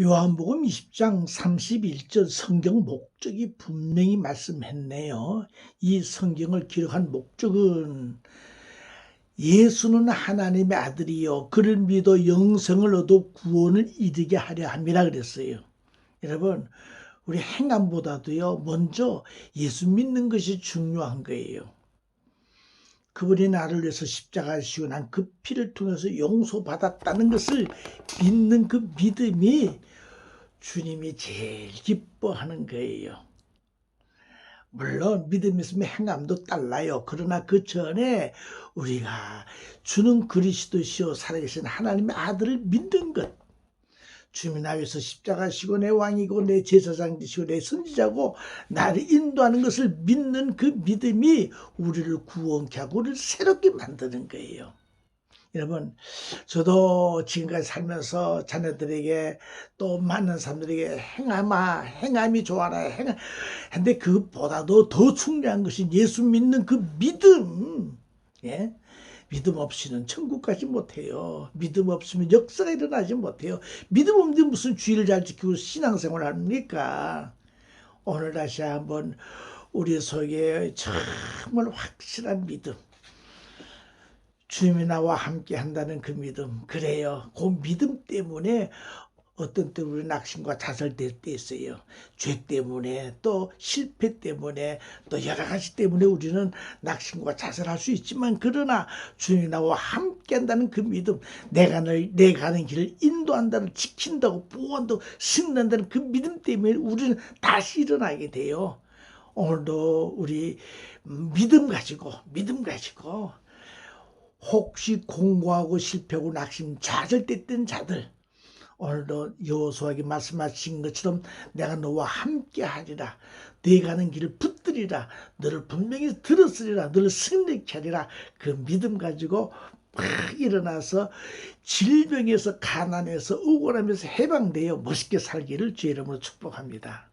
요한복음 20장 31절 성경 목적이 분명히 말씀했네요. 이 성경을 기록한 목적은 예수는 하나님의 아들이요. 그를 믿어 영생을 얻어 구원을 이르게 하려 함이라 그랬어요. 여러분, 우리 행함보다도요, 먼저 예수 믿는 것이 중요한 거예요. 그분이 나를 위해서 십자가에 지고 난 그 피를 통해서 용서받았다는 것을 믿는 그 믿음이 주님이 제일 기뻐하는 거예요. 물론 믿음 있으면 행함도 달라요. 그러나 그 전에 우리가 주는 그리스도시요 살아계신 하나님의 아들을 믿는 것. 주님 나 위해서 십자가 시고 내 왕이고 내 제사장 되시고 내 선지자고 나를 인도하는 것을 믿는 그 믿음이 우리를 구원케 하고 우리를 새롭게 만드는 거예요. 여러분, 저도 지금까지 살면서 자녀들에게 또 많은 사람들에게 행함아, 행함이 좋아라, 행함. 근데 그보다도 더 중요한 것이 예수 믿는 그 믿음. 예? 믿음 없이는 천국 가지 못해요. 믿음 없으면 역사가 일어나지 못해요. 믿음 없는 무슨 주의를 잘 지키고 신앙생활 합니까? 오늘 다시 한번 우리 속에 정말 확실한 믿음. 주님이 나와 함께 한다는 그 믿음. 그래요. 그 믿음 때문에 어떤 때 우리 낙심과 자살될 때 있어요. 죄 때문에 또 실패 때문에 또 여러 가지 때문에 우리는 낙심과 자살할 수 있지만 그러나 주님이 나와 함께 한다는 그 믿음 내가 늘, 내 가는 길을 인도한다는 지킨다고 보호한다고 승리한다는 그 믿음 때문에 우리는 다시 일어나게 돼요. 오늘도 우리 믿음 가지고 믿음 가지고 혹시 공부하고 실패하고 낙심 좌절됐던 자들. 오늘도 여호수아에게 말씀하신 것처럼 내가 너와 함께 하리라. 네 가는 길을 붙들리라. 너를 분명히 들었으리라. 너를 승리케 하리라. 그 믿음 가지고 막 일어나서 질병에서 가난해서 억울함에서 해방되어 멋있게 살기를 주의 이름으로 축복합니다.